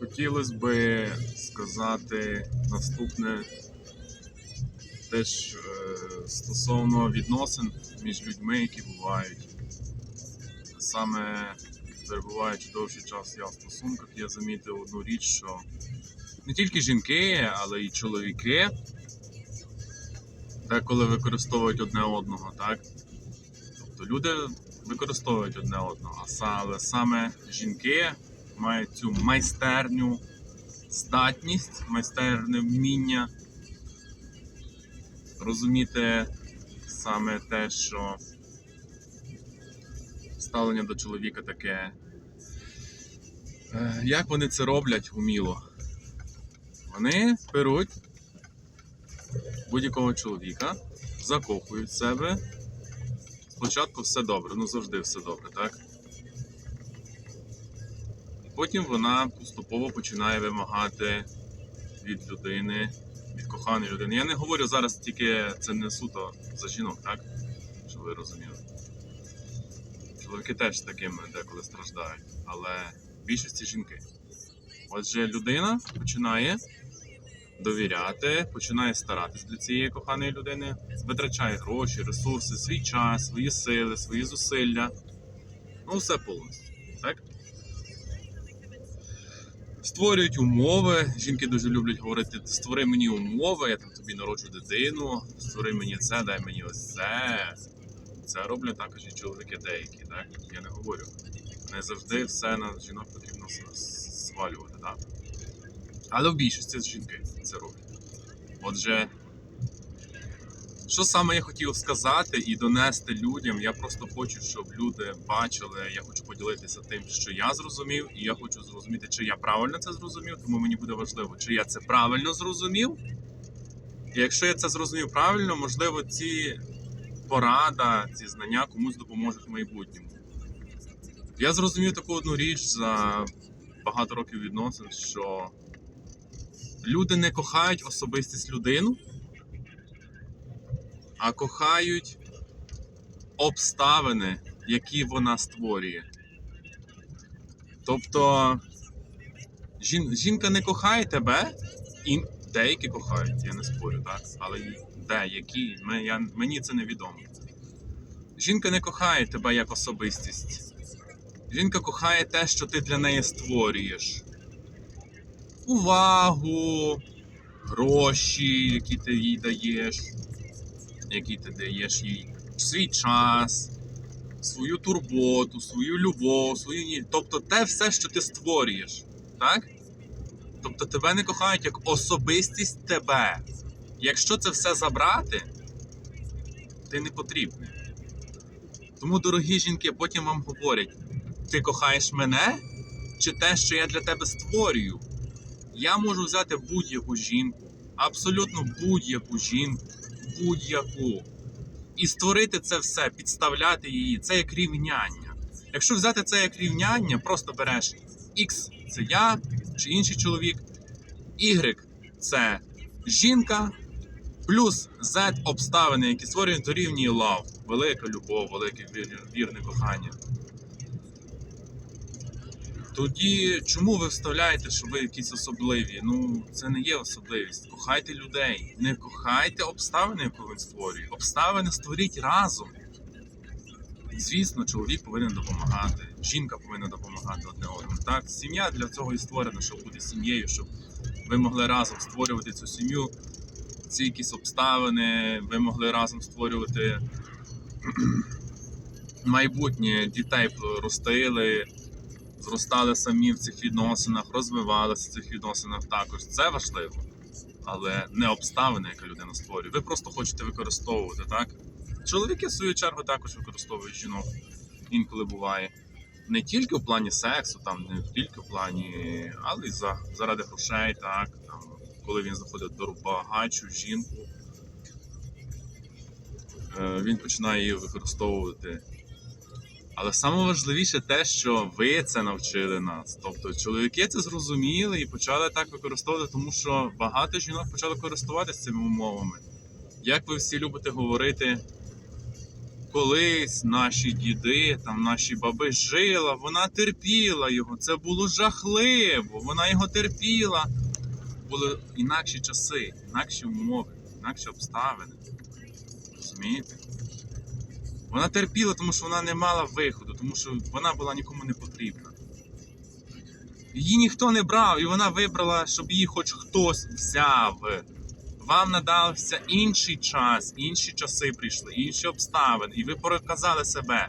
Хотілося би сказати наступне теж е, стосовно відносин між людьми, які бувають. Саме перебуваючи довший час я в стосунках, я замітив одну річ, що не тільки жінки, але й чоловіки деколи використовують одне одного, так? Тобто люди використовують одне одного, але саме жінки мають цю майстерню, здатність, майстерне вміння розуміти саме те, що ставлення до чоловіка таке. Е, Як вони це роблять уміло? Вони беруть будь-якого чоловіка, закохують в себе. Спочатку все добре, ну завжди все добре, так? Потім вона поступово починає вимагати від людини, від коханої людини. Я не говорю зараз тільки це не суто за жінок, так? Щоб ви розуміли. Чоловіки теж такими деколи страждають, але в більшості жінки. Отже, людина починає довіряти, починає старатись для цієї коханої людини, витрачає гроші, ресурси, свій час, свої сили, свої зусилля. Ну, все повністю. Так? Створюють умови. Жінки дуже люблять говорити: створи мені умови, я там тобі народжу дитину, створи мені це, дай мені ось це. Це роблять також і чоловіки деякі, так? Я не говорю. Не завжди все на жінок потрібно свалювати, так? Але в більшості жінки це роблять. Отже, що саме я хотів сказати і донести людям, я просто хочу, щоб люди бачили, я хочу поділитися тим, що я зрозумів, і я хочу зрозуміти, чи я правильно це зрозумів, тому мені буде важливо, чи я це правильно зрозумів. І якщо я це зрозумів правильно, можливо, ці порада, ці знання комусь допоможуть в майбутньому. Я зрозумів таку одну річ за багато років відносин, що люди не кохають особистість людину, а кохають обставини, які вона створює. Тобто жін, жінка не кохає тебе, і деякі кохають, я не спорю, так? Але деякі, мені це невідомо. Жінка не кохає тебе як особистість. Жінка кохає те, що ти для неї створюєш. Увагу, гроші, які ти їй даєш, які ти даєш їй, свій час, свою турботу, свою любов, свою ні. Тобто те все, що ти створюєш. Так? Тобто тебе не кохають як особистість тебе. Якщо це все забрати, ти не потрібний. Тому, дорогі жінки, потім вам говорять: ти кохаєш мене чи те, що я для тебе створюю? Я можу взяти будь-яку жінку, абсолютно будь-яку жінку, будь-яку, і створити це все, підставляти її. Це як рівняння. Якщо взяти це як рівняння, просто береш X це я чи інший чоловік, Y це жінка, плюс Z обставини, які створюють дорівнює love, велика любов, велике вірне кохання. Тоді чому ви вставляєте, що ви якісь особливі? Ну, це не є особливість. Кохайте людей, не кохайте обставини, яку він створює. Обставини створіть разом. Звісно, чоловік повинен допомагати, жінка повинна допомагати одне одному. Так, сім'я для цього і створена, щоб бути сім'єю, щоб ви могли разом створювати цю сім'ю, ці якісь обставини, ви могли разом створювати майбутнє, дітей ростили, зростали самі в цих відносинах, розвивалися в цих відносинах також. Це важливо, але не обставини, яка людина створює. Ви просто хочете використовувати, так? Чоловіки, в свою чергу, також використовують жінок. Інколи буває. Не тільки в плані сексу, там не тільки в плані, але й за, заради грошей, так. Там, коли він знаходить дорогобагачу жінку, е, він починає її використовувати. Але саме важливіше те, що ви це навчили нас. Тобто чоловіки це зрозуміли і почали так використовувати, тому що багато жінок почали користуватися цими умовами. Як ви всі любите говорити, колись наші діди, там наші баби жила, вона терпіла його. Це було жахливо. Вона його терпіла. Були інакші часи, інакші умови, інакші обставини. Розумієте? Вона терпіла, тому що вона не мала виходу, тому що вона була нікому не потрібна. Її ніхто не брав, і вона вибрала, щоб її хоч хтось взяв. Вам надався інший час, інші часи прийшли, інші обставини, і ви показали себе.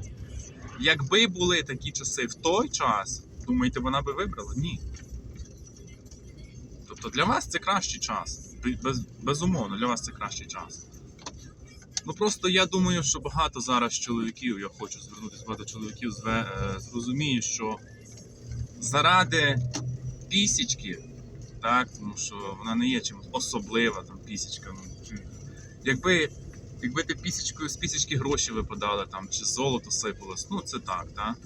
Якби були такі часи в той час, думаєте, вона би вибрала? Ні. Тобто для вас це кращий час. Без, безумовно, для вас це кращий час. Ну просто я думаю, що багато зараз чоловіків, я хочу звернутися багато чоловіків, е, зрозуміють, що заради пісічки, так, тому що вона не є чимось особлива, там пісічка. Ну, якби, якби ти пісічкою з пісічки гроші випадали там, чи золото сипалось, ну це так, так.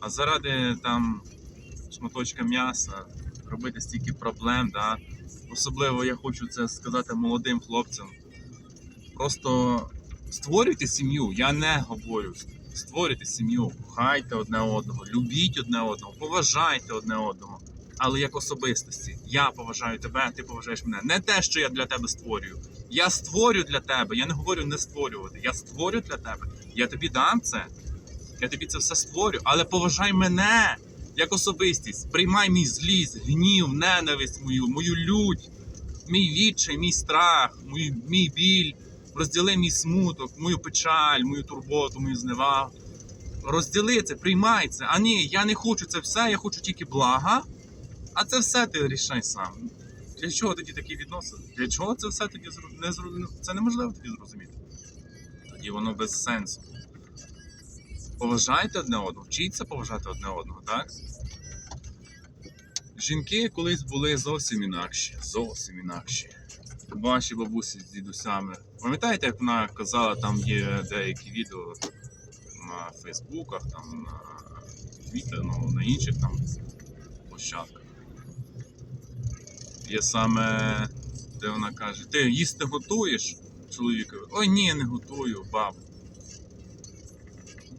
А заради там шматочка м'яса робити стільки проблем, да. Особливо я хочу це сказати молодим хлопцям. Просто створюйте сім'ю, я не говорю. Створюйте сім'ю, кохайте одне одного, любіть одне одного, поважайте одне одного. Але як особистості. Я поважаю тебе, ти поважаєш мене. Не те, що я для тебе створюю. Я створю для тебе. Я не говорю не створювати. Я створю для тебе. Я тобі дам це. Я тобі це все створю. Але поважай мене як особистість. Приймай мій злість, гнів, ненависть мою, мою лють, мій відчай, мій страх, мій, мій біль. Розділи мій смуток, мою печаль, мою турботу, мою зневагу. Розділи це, приймай це. А ні, я не хочу це все, я хочу тільки блага. А це все ти рішай сам. Для чого тоді такі відносини? Для чого це все тоді не зру... ну, Це неможливо тоді зрозуміти. Тоді воно без сенсу. Поважайте одне одного, вчіться поважати одне одного, так? Жінки колись були зовсім інакші. Зовсім інакші. Ваші бабусі з дідусями. Пам'ятаєте, як вона казала, там є деякі відео на Фейсбуках, там на Твіттер, ну, на інших там площадках. Є саме, де вона каже, ти їсти готуєш чоловікові? Ой, ні, не готую, бабу.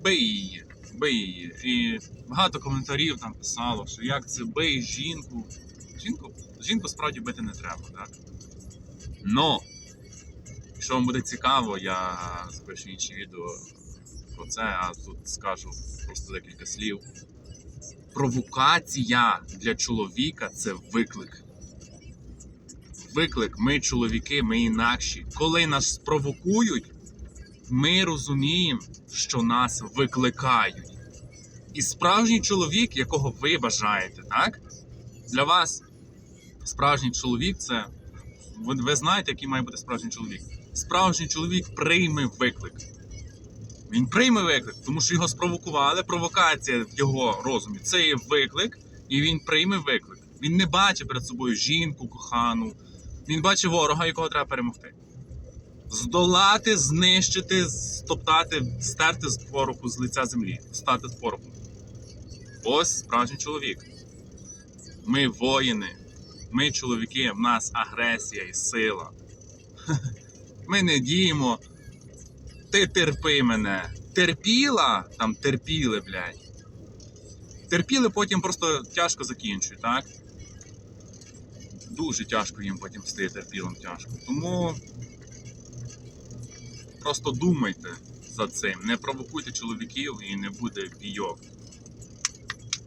Бий її, бий її. І багато коментарів там писало, що як це бий жінку. Жінку, жінку справді бити не треба, так? Но, якщо вам буде цікаво, я запишу інші відео про це, а тут скажу просто декілька слів. Провокація для чоловіка це виклик. Виклик, ми чоловіки, ми інакші. Коли нас спровокують, ми розуміємо, що нас викликають. І справжній чоловік, якого ви бажаєте, так? Для вас справжній чоловік це. Ви, ви знаєте, який має бути справжній чоловік. Справжній чоловік прийме виклик. Він прийме виклик, тому що його спровокували. Провокація в його розумі це є виклик, і він прийме виклик. Він не бачить перед собою жінку, кохану. Він бачить ворога, якого треба перемогти. Здолати, знищити, стоптати, стерти з пороху з лиця землі, стати з пороху. Ось справжній чоловік. Ми воїни, ми чоловіки, в нас агресія і сила. Ми не діємо. Ти терпи мене. Терпіла, там терпіли, блядь. Терпіли, потім просто тяжко закінчують, так? Дуже тяжко їм потім стає терпілим тяжко. Тому просто думайте за цим. Не провокуйте чоловіків і не буде бійок.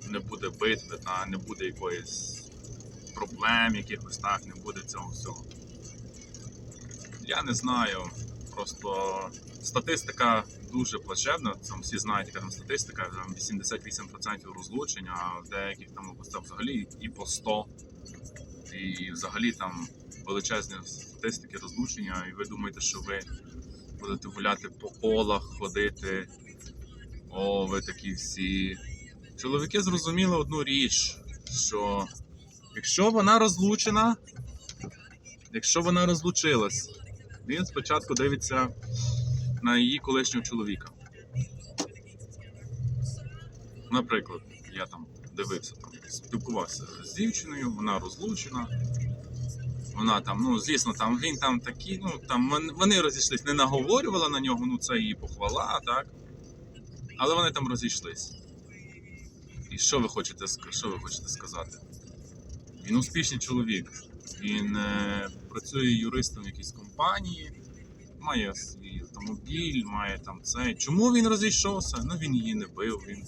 Не буде битви, та не буде якоїсь проблем, якихось так, не буде цього всього. Я не знаю. Просто статистика дуже плачевна. Там всі знають, яка там статистика, там 88% розлучень, а в деяких там областях взагалі і по 100. І взагалі там величезні статистики розлучення, і ви думаєте, що ви будете гуляти по колах, ходити. О, ви такі всі. Чоловіки зрозуміли одну річ, що якщо вона розлучена, якщо вона розлучилась, він спочатку дивиться на її колишнього чоловіка. Наприклад, я там дивився, там, спілкувався з дівчиною, вона розлучена. Вона там, ну звісно, там він там такий, ну там вони розійшлись, не наговорювала на нього, ну це її похвала, так? Але вони там розійшлись. І що ви хочете, що ви хочете сказати? Він успішний чоловік. Він е, працює юристом в якійсь компанії, має свій автомобіль, має там це. Чому він розійшовся? Ну він її не бив, він,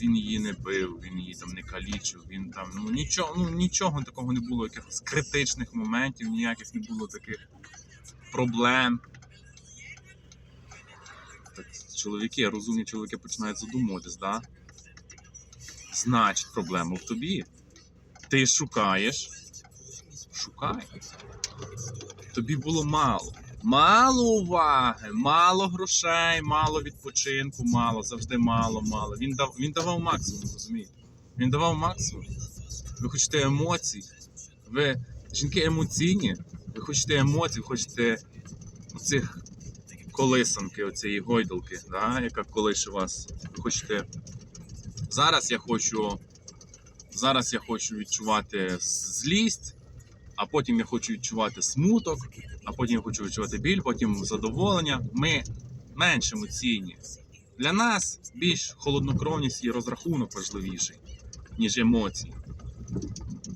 він її не бив, він її там не калічив, він там ну нічого, ну нічого такого не було, якихось критичних моментів, ніяких не було таких проблем. Так, чоловіки, розумні чоловіки починають задумуватись, да? Значить, проблема в тобі. Ти шукаєш. Шукай. Тобі було мало. Мало уваги, мало грошей, мало відпочинку, мало, завжди мало, мало. Він, дав, він давав максимум, розумієте? Він давав максимум. Ви хочете емоцій. Ви жінки емоційні, ви хочете емоцій, ви хочете оцих колисанки, оцієї гойдалки, да, яка колише вас. Ви хочете. Зараз я хочу. Зараз я хочу відчувати злість, а потім я хочу відчувати смуток, а потім я хочу відчувати біль, потім задоволення. Ми менш емоційні. Для нас більш холоднокровність і розрахунок важливіший, ніж емоції.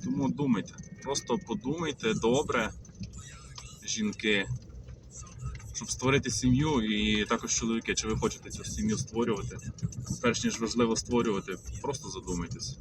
Тому думайте, просто подумайте добре, жінки, щоб створити сім'ю, і також чоловіки, чи ви хочете цю сім'ю створювати. Перш ніж важливо створювати, просто задумайтесь.